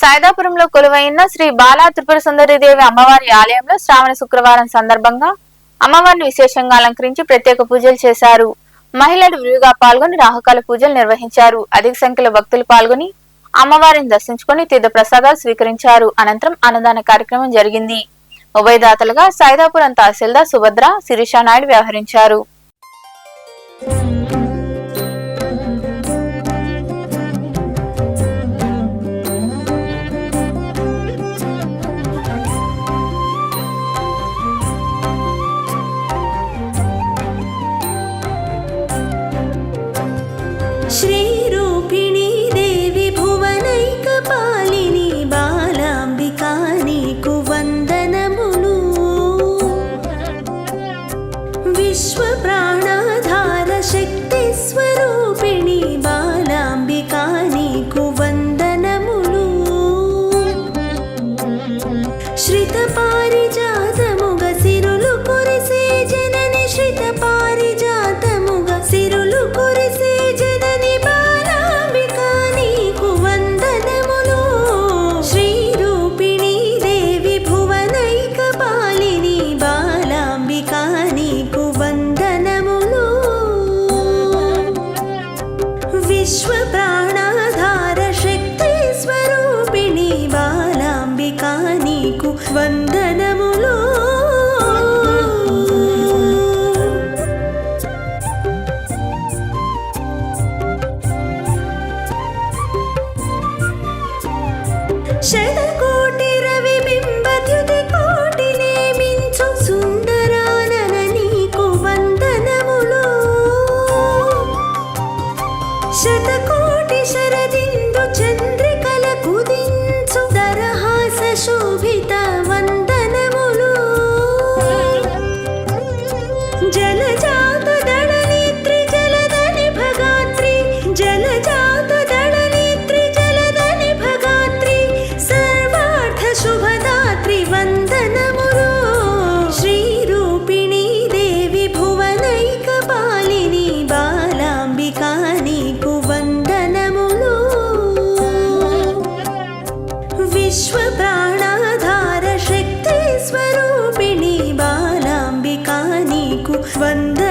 సాయిదాపురంలో కొలువైన శ్రీ బాలా త్రిపుర సుందరిదేవి అమ్మవారి ఆలయంలో శ్రావణ శుక్రవారం సందర్భంగా అమ్మవారిని విశేషంగా అలంకరించి ప్రత్యేక పూజలు చేశారు. మహిళలు విరివిగా పాల్గొని రాహుకాల పూజలు నిర్వహించారు. అధిక సంఖ్యలో భక్తులు పాల్గొని అమ్మవారిని దర్శించుకుని తీర్థ ప్రసాదాలు స్వీకరించారు. అనంతరం అన్నదాన కార్యక్రమం జరిగింది. ఉభయదాతలుగా సాయిదాపురం తహసీల్దార్ సుభద్ర శిరీషా నాయుడు వ్యవహరించారు. श्री నీకు వందనములు. విశ్వ ప్రాణాధార శక్తి స్వరూపిణి బాలాంబిక నీకు వందన வந்த